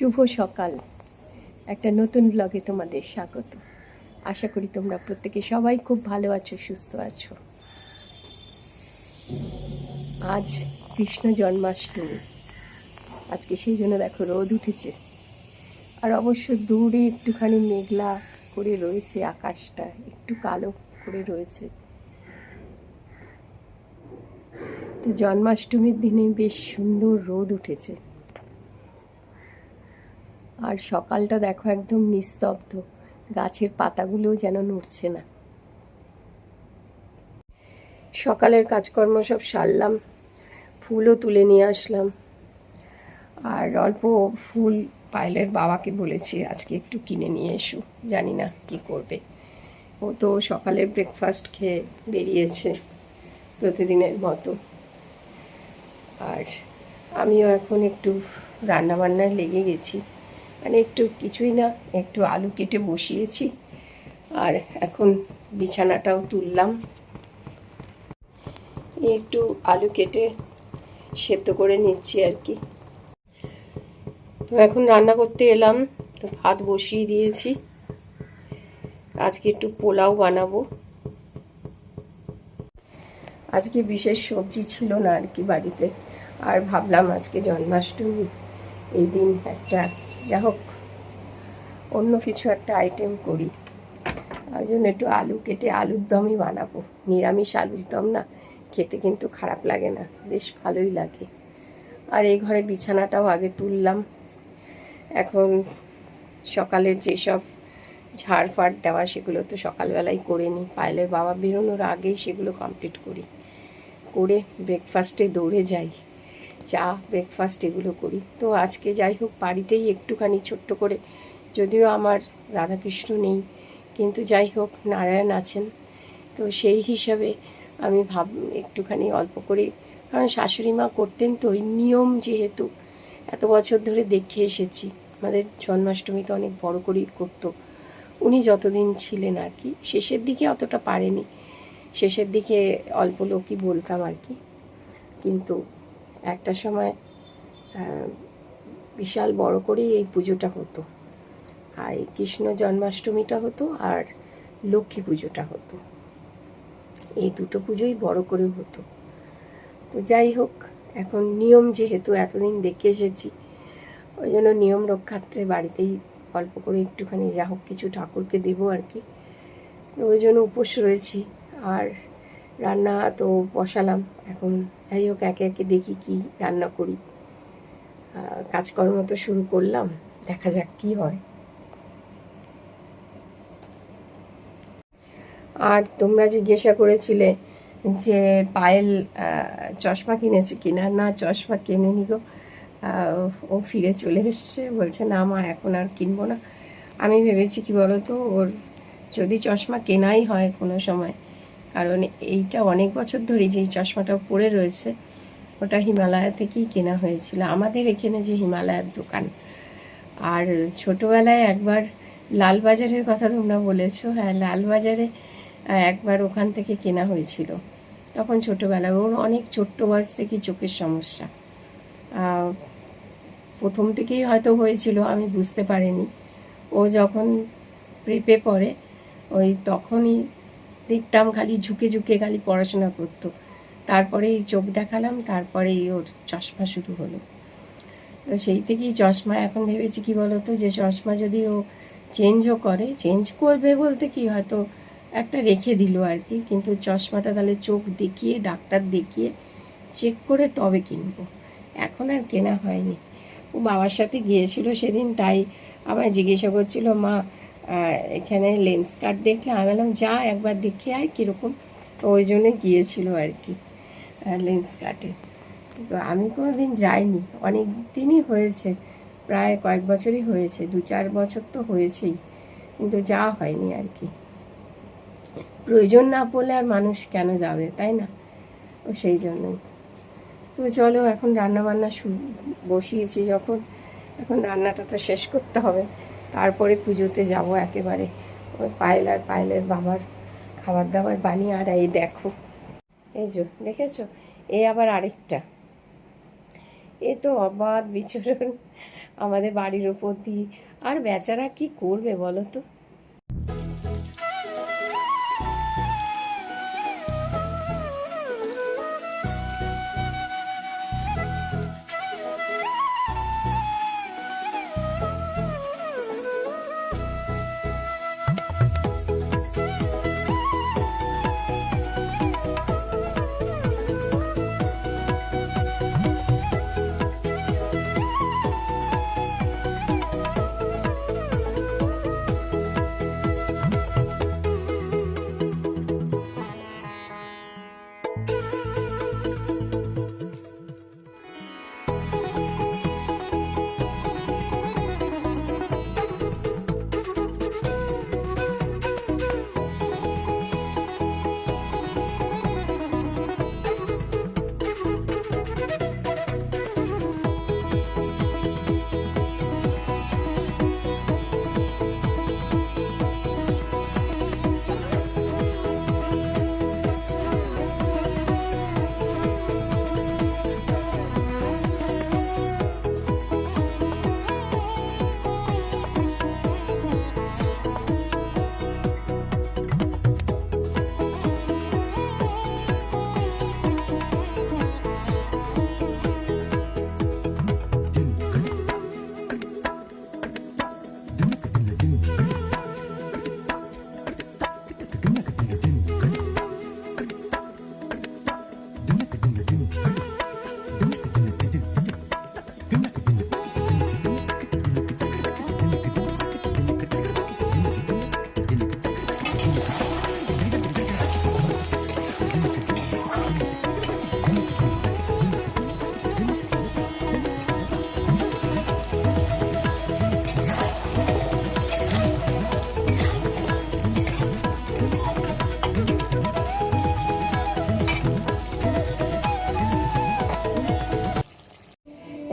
শুভ সকাল। একটা নতুন ব্লগে তোমাদের স্বাগত। আশা করি তোমরা প্রত্যেকে সবাই খুব ভালো আছো, সুস্থ আছো। আজ কৃষ্ণ জন্মাষ্টমী। আজকে সেই জন্য দেখো রোদ উঠেছে। আর অবশ্য দূরে একটুখানি মেঘলা করে রয়েছে আকাশটা, একটু কালো করে রয়েছে। তো জন্মাষ্টমীর দিনে বেশ সুন্দর রোদ উঠেছে। আর সকালটা দেখো একদম নিস্তব্ধ। গাছের পাতাগুলোও যেন নড়ছে না। সকালের কাজকর্ম সব সারলাম, ফুলও তুলে নিয়ে আসলাম। আর অল্প ফুল পায়েলের বাবাকে বলেছি, আজকে একটু কিনে নিয়ে এসো, জানি না কি করবে। ও তো সকালের ব্রেকফাস্ট খেয়ে বেরিয়েছে প্রতিদিনের মতো। আর আমিও এখন একটু রান্নাবান্নায় লেগে গেছি। মানে একটু কিছুই না, একটু আলু কেটে বসিয়েছি। আর এখন বিছানাটাও তুললাম। একটু আলু কেটে সেদ্ধ করে নিচ্ছি আর কি। তো এখন রান্না করতে এলাম, তো ভাত বসিয়ে দিয়েছি। আজকে একটু পোলাও বানাবো। আজকে বিশেষ সবজি ছিল না আর কি বাড়িতে। আর ভাবলাম আজকে জন্মাষ্টমী, এই দিন একটা যা হোক, অন্য কিছু একটা আইটেম করি। ওই জন্য একটু আলু কেটে আলুর দমই বানাবো। নিরামিষ আলুর দম না, খেতে কিন্তু খারাপ লাগে না, বেশ ভালোই লাগে। আর এই ঘরে বিছানাটাও আগে তুললাম। এখন সকালের যেসব ঝাড় ফাড় দেওয়া, সেগুলো তো সকালবেলাই করে নিই। পায়েলের বাবা বেরোনোর আগেই সেগুলো কমপ্লিট করি। করে ব্রেকফাস্টে দৌড়ে যাই। চা ব্রেকফাস্ট এগুলো করি। তো আজকে যাই হোক, বাড়িতেই একটুখানি ছোট্ট করে, যদিও আমার রাধাকৃষ্ণ নেই, কিন্তু যাই হোক, নারায়ণ আছেন। তো সেই হিসাবে আমি ভাব, একটুখানি অল্প করে কারণ শাশুড়ি মা করতেন তো ওই নিয়ম যেহেতু, এত বছর ধরে দেখে এসেছি। আমাদের জন্মাষ্টমী তো অনেক বড় করেই করতো। উনি যতদিন ছিলেন আর কি, শেষের দিকে অতটা পারেনি। শেষের দিকে অল্প লোকই বলতাম আর কি। কিন্তু একটা সময় বিশাল বড় করেই এই পুজোটা হতো। আর এই কৃষ্ণ জন্মাষ্টমীটা হতো আর লক্ষ্মী পুজোটা হতো। এই দুটো পুজোই বড় করে হতো। তো যাই হোক, এখন নিয়ম যেহেতু এতদিন দেখে এসেছি, ওই জন্য নিয়ম রক্ষার্থে বাড়িতেই অল্প করে একটুখানি যা হোক কিছু ঠাকুরকে দেবো আর কি। ওই জন্য উপোস রয়েছি। আর রান্না তো বসালাম। এখন যাই হোক, একে একে দেখি কি রান্না করি। কাজকর্ম তো শুরু করলাম, দেখা যাক কি হয়। আর তোমরা জিজ্ঞাসা করেছিলে যে পায়েল চশমা কিনেছে কিনা? না, চশমা কেনেনি গো। ও ফিরে চলে এসছে, বলছে, না মা, এখন আর কিনবো না। আমি ভেবেছি কি বলো তো ওর যদি চশমা কেনাই হয় কোনো সময় কারণ এইটা অনেক বছর ধরে যে চশমাটা পরে রয়েছে, ওটা হিমালয়া থেকেই কেনা হয়েছিল। আমাদের এখানে যে হিমালয়ার দোকান, আর ছোটোবেলায় একবার লালবাজারের কথা তোমরা বলেছ হ্যাঁ লালবাজারে একবার ওখান থেকে কেনা হয়েছিল। তখন ছোটোবেলায় ওর অনেক ছোট্ট বয়স থেকেই চোখের সমস্যা। প্রথম থেকেই হয়তো হয়েছিল, আমি বুঝতে পারিনি। ও যখন প্রিপে পড়ে, ওই তখনই দেখতাম খালি ঝুঁকে ঝুঁকে খালি পড়াশোনা করতো। তারপরেই চোখ দেখালাম, তারপরেই ওর চশমা শুরু হলো। তো সেই থেকেই চশমা, এখন ভেবেছি কি বলতো যে চশমা যদি ও চেঞ্জও করে, চেঞ্জ করবে বলতে কি হয়তো একটা রেখে দিল আর কি, কিন্তু চশমাটা তাহলে চোখ দেখিয়ে, ডাক্তার দেখিয়ে চেক করে তবে কিনবো। এখন আর কেনা হয়নি। ও বাবার সাথে গিয়েছিল সেদিন, তাই আমায় জিজ্ঞাসা করছিল, মা আহ, এখানে লেন্স কার্ড দেখলে আমি বললাম যা একবার দেখে আয় কীরকম। ওই জন্যই গিয়েছিল আর কি লেন্স কাটে তো আমি কোনো দিন যাইনি অনেক দিনই হয়েছে প্রায় কয়েক বছরই হয়েছে দু চার বছর তো হয়েছেই কিন্তু যা হয়নি আর কি। প্রয়োজন না পড়লে আর মানুষ কেন যাবে তাই না? ও সেই জন্যই। তো চলো এখন রান্না বান্না বসিয়েছি যখন এখন রান্নাটা তো শেষ করতে হবে। তারপরে পুজোতে যাব একেবারে। ওই পায়েল আর পায়েলের বাবার খাবার দাবার বানিয়ে আর এই দেখো। এই যে, দেখেছ? এ আবার আরেকটা। এ তো অবাধ বিচরণ আমাদের বাড়ির ওপর দিয়ে। আর বেচারা কি করবে বলো তো?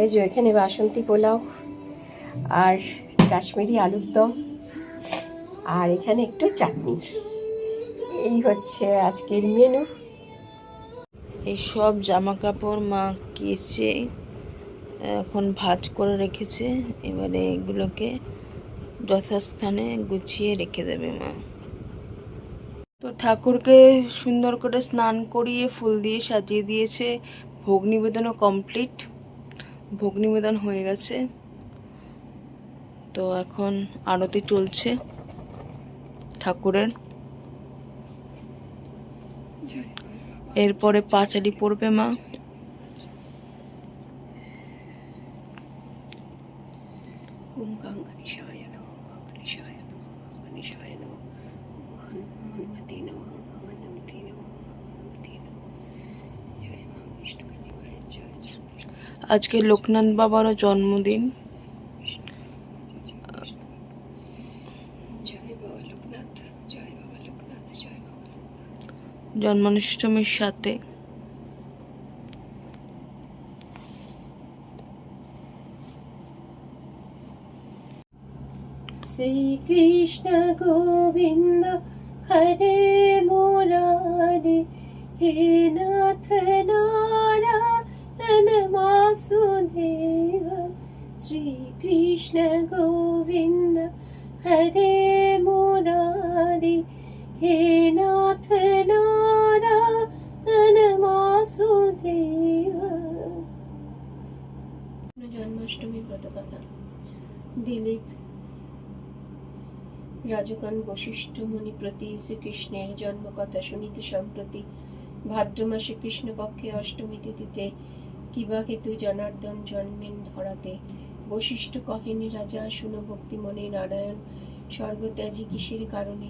এই যে এখানে বাসন্তী পোলাও আর কাশ্মীরি আলুর দম আর এখানে একটু চাটনি। এই হচ্ছে আজকের মেনু এই সব জামা কাপড় মা কেচে এখন ভাঁজ করে রেখেছে। এবারে এগুলোকে যথাস্থানে গুছিয়ে রেখে দেবে মা। তো ঠাকুরকে সুন্দর করে স্নান করিয়ে ফুল দিয়ে সাজিয়ে দিয়েছে। ভোগ নিবেদনও কমপ্লিট ভোগ নিবেদন হয়ে গেছে। তো এখন আরতি চলছে ঠাকুরের। এরপরে পাঁচালি পড়বে মা। গঙ্গনিশায় নমঃ হনুমতি নমঃ হনুমতি নমঃ জয় মা কৃষ্ণ কালীমায়ের জয় জয় কৃষ্ণ আজকে লোকনাথ বাবারও জন্মদিন। জন্মাষ্টমীর সাথে। শ্রীকৃষ্ণ গোবিন্দ হরে মুরারে হে নাথ নারায়ণ বাসুদেব শ্রীকৃষ্ণ গোবিন্দ হরে মুরারে হে নাথ নারায়ণ বাসুদেব জন্মাষ্টমী ব্রতকথা। দিলীপ রাজগণ বশিষ্ঠ মুনি প্রতি শ্রীকৃষ্ণের জন্মকথা শুনিতে সম্প্রতি ভাদ্র মাসে কৃষ্ণপক্ষে অষ্টমী তিথিতে কিবা জনার্দন জন্মেন ধরাতে। বশিষ্ঠ কহেন রাজা শুনো ভক্তি মনে নারায়ণ স্বর্গত্যাজি কিসের কারণে?